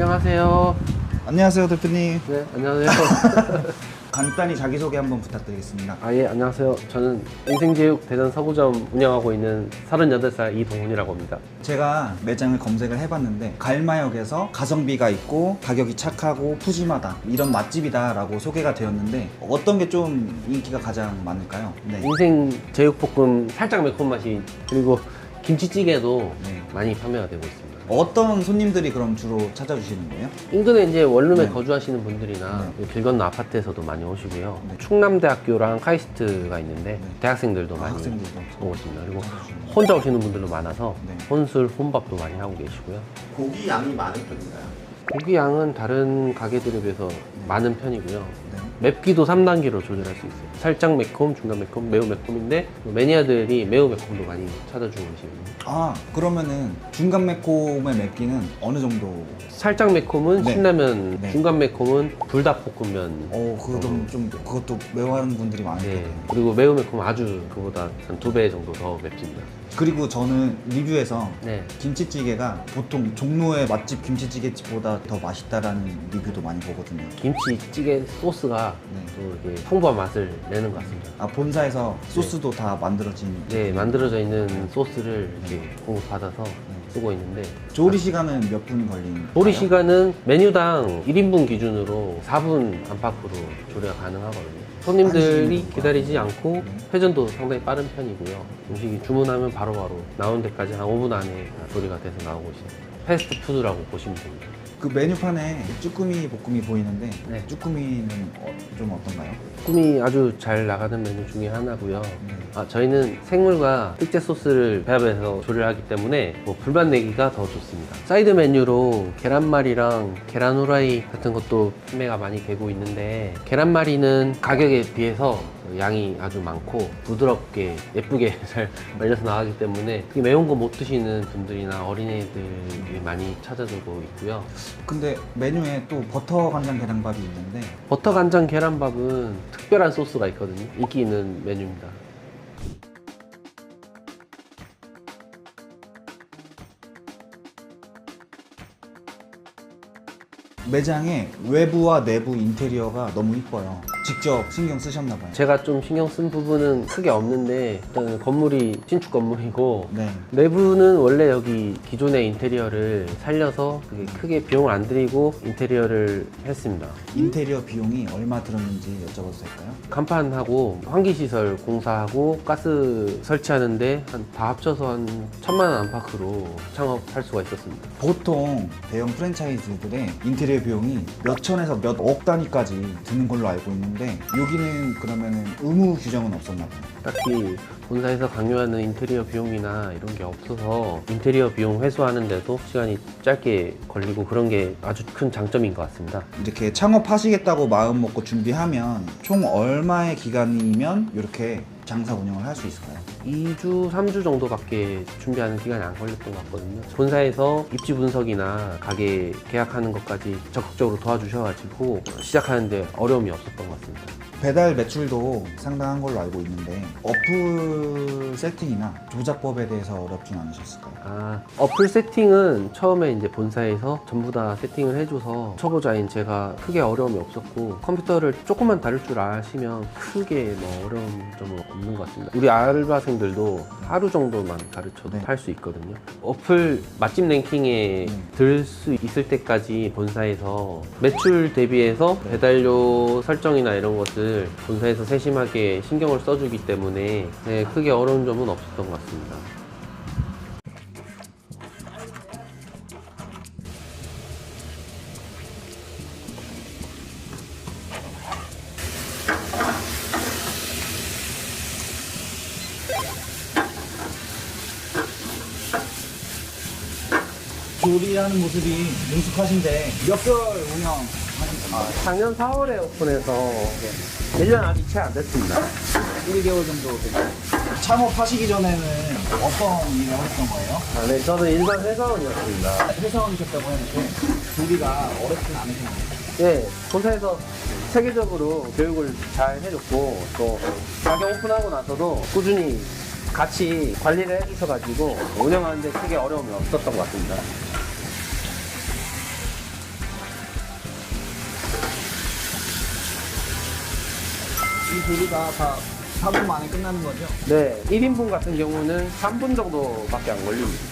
안녕하세요. 안녕하세요 대표님. 네, 안녕하세요. 간단히 자기소개 한번 부탁드리겠습니다. 아, 예, 안녕하세요. 저는 인생제육 대전 서구점 운영하고 있는 38살 이동훈이라고 합니다. 제가 매장을 검색을 해봤는데 갈마역에서 가성비가 있고 가격이 착하고 푸짐하다 이런 맛집이다라고 소개가 되었는데 어떤 게 좀 인기가 가장 많을까요? 네. 인생제육볶음 살짝 매콤 맛이 그리고 김치찌개도 네. 많이 판매가 되고 있습니다. 어떤 손님들이 그럼 주로 찾아주시는 거예요? 인근에 이제 원룸에 네. 거주하시는 분들이나 네. 그 길 건너 아파트에서도 많이 오시고요. 네. 충남대학교랑 카이스트가 있는데 네. 대학생들도 아, 많이 학생들도 오고 있습니다. 그리고 혼자 오시는 분들도 많아서 네. 혼술, 혼밥도 많이 하고 계시고요. 고기 양이 많은 편인가요? 고기 양은 다른 가게들에 비해서 네. 많은 편이고요. 맵기도 3단계로 조절할 수 있어요. 살짝 매콤, 중간 매콤, 매우 매콤인데 뭐 매니아들이 매우 매콤도 많이 찾아주고 계시거든요 아 그러면은 중간 매콤의 맵기는 어느 정도? 살짝 매콤은 네. 신라면, 네. 중간 매콤은 불닭볶음면. 어 그거 좀, 좀 그것도 매워하는 분들이 많은데. 네. 그리고 매우 매콤은 아주 그보다 한 두 배 정도 더 맵습니다. 그리고 저는 리뷰에서 네. 김치찌개가 보통 종로의 맛집 김치찌개집보다 더 맛있다라는 리뷰도 많이 보거든요. 김치찌개 소스 소스가 네. 또 이렇게 풍부한 맛을 내는 것 같습니다. 아 본사에서 네. 소스도 다 만들어진. 네, 만들어져 있는 네. 소스를 이렇게 네. 공급받아서 쓰고 있는데 조리 시간은 몇 분 걸리는? 조리 시간은 메뉴당 1인분 기준으로 4분 안팎으로 조리가 가능하거든요. 손님들이 기다리지 않고 회전도 상당히 빠른 편이고요. 음식이 주문하면 바로바로 나온 데까지 한 5분 안에 조리가 돼서 나오고 있습니다. 패스트푸드라고 보시면 됩니다. 그 메뉴판에 쭈꾸미 볶음이 보이는데 네. 쭈꾸미는 어, 좀 어떤가요? 쭈꾸미 아주 잘 나가는 메뉴 중에 하나고요. 음. 아, 저희는 생물과 특제 소스를 배합해서 조리하기 때문에 뭐 불만 내기가 더 좋습니다. 사이드 메뉴로 계란말이랑 계란 후라이 같은 것도 판매가 많이 되고 있는데 계란말이는 가격에 비해서 양이 아주 많고 부드럽게 예쁘게 잘 말려서 나가기 때문에 매운 거 못 드시는 분들이나 어린애들이 많이 찾아들고 있고요. 근데 메뉴에 또 버터 간장 계란밥이 있는데 버터 간장 계란밥은 특별한 소스가 있거든요. 인기 있는 메뉴입니다. 매장의 외부와 내부 인테리어가 너무 이뻐요. 직접 신경 쓰셨나 봐요. 제가 좀 신경 쓴 부분은 크게 없는데 일단 건물이 신축 건물이고 네. 내부는 원래 여기 기존의 인테리어를 살려서 그게 크게 비용을 안 들이고 인테리어를 했습니다. 인테리어 비용이 얼마 들었는지 여쭤봐도 될까요? 간판하고 환기시설 공사하고 가스 설치하는데 한 다 합쳐서 한 천만 원 안팎으로 창업할 수가 있었습니다. 보통 대형 프랜차이즈들의 인테리어 비용이 몇 천에서 몇 억 단위까지 드는 걸로 알고 있는데 있는데 여기는 그러면은 의무 규정은 없었나 봐요. 딱히 본사에서 강요하는 인테리어 비용이나 이런 게 없어서 인테리어 비용 회수하는데도 시간이 짧게 걸리고 그런 게 아주 큰 장점인 것 같습니다. 이렇게 창업하시겠다고 마음 먹고 준비하면 총 얼마의 기간이면 이렇게 장사 운영을 할 수 있을까요? 2주, 3주 정도밖에 준비하는 기간이 안 걸렸던 것 같거든요. 본사에서 입지 분석이나 가게 계약하는 것까지 적극적으로 도와주셔가지고 시작하는데 어려움이 없었던 것 같습니다. 배달 매출도 상당한 걸로 알고 있는데 어플 세팅이나 조작법에 대해서 어렵진 않으셨을까요? 아, 어플 세팅은 처음에 이제 본사에서 전부 다 세팅을 해줘서 초보자인 제가 크게 어려움이 없었고 컴퓨터를 조금만 다룰 줄 아시면 크게 뭐 어려운 점은 없는 것 같습니다. 우리 알바생들도 하루 정도만 가르쳐도 네. 할 수 있거든요. 어플 맛집 랭킹에 네. 들수 있을 때까지 본사에서 매출 대비해서 네. 배달료 설정이나 이런 것을 본사에서 세심하게 신경을 써주기 때문에 네, 크게 어려운 점은 없었던 것 같습니다. 조리하는 모습이 능숙하신데 몇 개월 운영? 아, 작년 4월에 오픈해서 예, 1년 아직 채 안 됐습니다. 1개월 정도 됐어요. 창업하시기 전에는 어떤 일을 하셨던 거예요? 아, 네, 저는 일반 회사원이었습니다. 회사원이셨다고 하는데 준비가 어렵진 않으셨나요? 예, 본사에서 세계적으로 교육을 잘 해줬고 또 가게 오픈하고 나서도 꾸준히 같이 관리를 해주셔가지고 운영하는데 크게 어려움이 없었던 것 같습니다. 이 조리가 다 4분 만에 끝나는 거죠? 네, 1인분 같은 경우는 3분 정도밖에 안 걸립니다.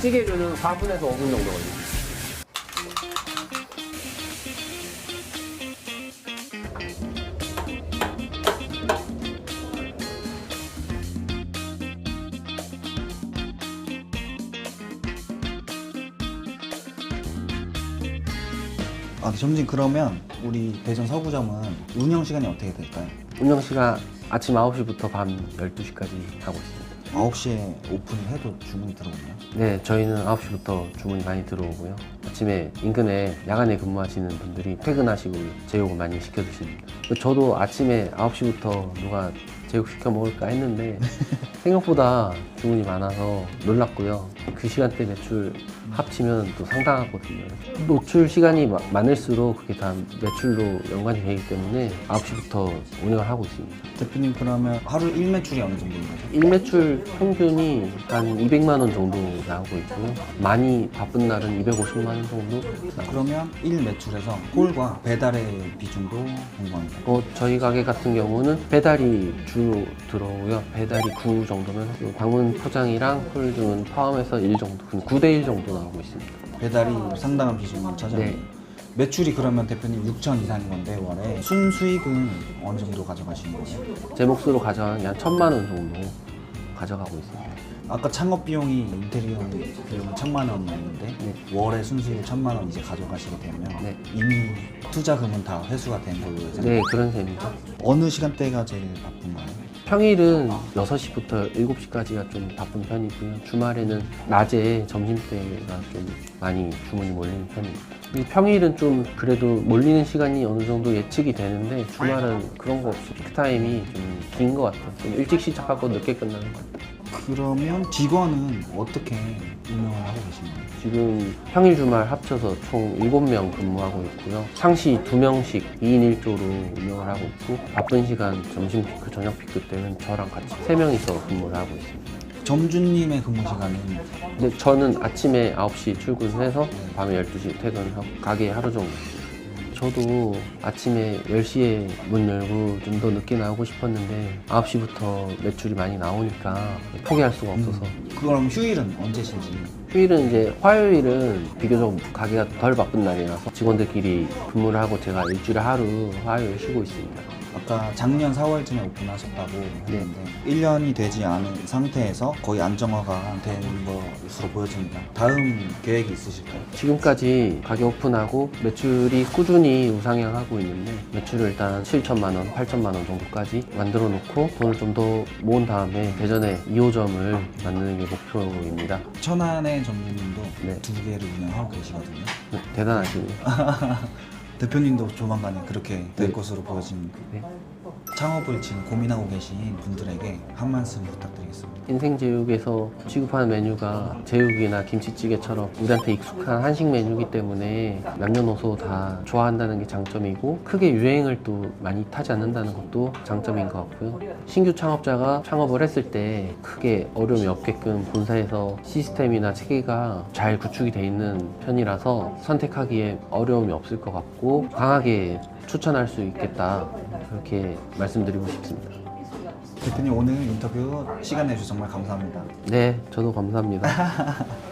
찌개류는 4분에서 5분 정도 걸립니다. 아, 점심 그러면 우리 대전 서구점은 운영 시간이 어떻게 될까요? 운영 시간 아침 9시부터 밤 12시까지 하고 있습니다. 9시에 오픈을 해도 주문이 들어오나요? 네, 저희는 9시부터 주문이 많이 들어오고요. 아침에 인근에 야간에 근무하시는 분들이 퇴근하시고 제육을 많이 시켜주십니다. 저도 아침에 9시부터 누가 제육 시켜 먹을까 했는데 생각보다 주문이 많아서 놀랐고요. 그 시간대 매출 합치면 또 상당하거든요. 노출 시간이 마- 많을수록 그게 다 매출로 연관이 되기 때문에 9시부터 운영을 하고 있습니다. 대표님 그러면 하루 일매출이 어느 정도인 거죠? 일매출 평균이 한 200만 원 정도 나오고 있고요. 많이 바쁜 날은 250만 원 정도 나오고 그러면 일 매출에서 홀과 배달의 비중도 궁금합니다. 어, 저희 가게 같은 경우는 배달이 주로 들어오고요. 배달이 9 정도면 그 방문 포장이랑 홀 등은 포함해서 1 정도, 9대1 정도 나오고 있습니다. 배달이 상당한 비중을 차지합니다. 네. 매출이 그러면 대표님 6천 이상인 건데 월에 순 수익은 어느 정도 가져가시는 거예요? 제 몫으로 가져가는 게한 1000만 원 정도 가져가고 있습니다. 아까 창업 비용이 인테리어 비용이 천만 원이었는데 네. 월에 순수익 천만 원 이제 가져가시게 되면 네. 이미 투자금은 다 회수가 된 걸로 생각. 네, 그런 셈이죠. 어느 시간대가 제일 바쁜가요? 평일은 6시부터 7시까지가 좀 바쁜 편이고요. 주말에는 낮에 점심때가 좀 많이 주문이 몰리는 편입니다. 이 평일은 좀 그래도 몰리는 시간이 어느 정도 예측이 되는데 주말은 그런 거 없이 피크타임이 좀 긴 것 같아요. 좀 일찍 시작하고 늦게 끝나는 것 같아요. 그러면 직원은 어떻게 운영을 하고 계신가요? 지금 평일 주말 합쳐서 총 7명 근무하고 있고요. 상시 2명씩 2인 1조로 운영을 하고 있고 바쁜 시간 점심 피크, 저녁 피크 때는 저랑 같이 3명이서 근무를 하고 있습니다. 점주님의 근무 시간은 근데 저는 아침에 9시 출근해서 밤에 12시 퇴근하고 가게 하루 종일 저도 아침에 10시에 문 열고 좀 더 늦게 나오고 싶었는데 9시부터 매출이 많이 나오니까 포기할 수가 없어서. 그럼 휴일은 언제신지? 휴일은 이제 화요일은 비교적 가게가 덜 바쁜 날이라서 직원들끼리 근무를 하고 제가 일주일에 하루 화요일 쉬고 있습니다. 아까 작년 4월쯤에 오픈하셨다고 했는데 1년이 되지 않은 상태에서 거의 안정화가 된 것으로 보여집니다. 다음 계획이 있으실까요? 지금까지 가게 오픈하고 매출이 꾸준히 우상향하고 있는데 매출을 일단 7천만 원, 8천만 원 정도까지 만들어 놓고 돈을 좀 더 모은 다음에 대전에 2호점을 만드는 게 목표입니다. 천안의 점주님도 네. 두 개를 운영하고 계시거든요. 네, 대단하시네요. 대표님도 조만간에 그렇게 될 네. 것으로 보여집니다. 네. 창업을 지금 고민하고 계신 분들에게 한 말씀 부탁드리겠습니다. 인생제육에서 취급하는 메뉴가 제육이나 김치찌개처럼 우리한테 익숙한 한식 메뉴이기 때문에 남녀노소 다 좋아한다는 게 장점이고 크게 유행을 또 많이 타지 않는다는 것도 장점인 것 같고요. 신규 창업자가 창업을 했을 때 크게 어려움이 없게끔 본사에서 시스템이나 체계가 잘 구축이 돼 있는 편이라서 선택하기에 어려움이 없을 것 같고 강하게 추천할 수 있겠다 그렇게 말씀드리고 싶습니다. 대표님 오늘 인터뷰 시간 내주셔서 정말 감사합니다. 네, 저도 감사합니다.